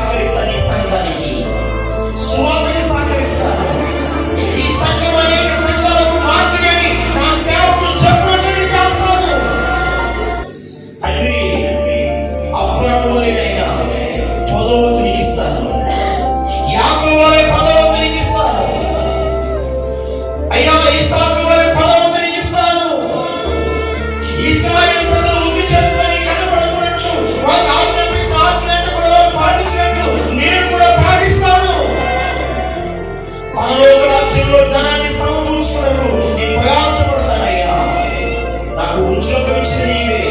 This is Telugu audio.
సహకరిస్తాను ఈ సంఘానికి స్వామిని సహకరిస్తాను ఈ సంఘం అనేక సంఘాలకు మాత్రమే నా సేవకులు చెప్పినట్టు తిరిగిస్తాను. O jogo.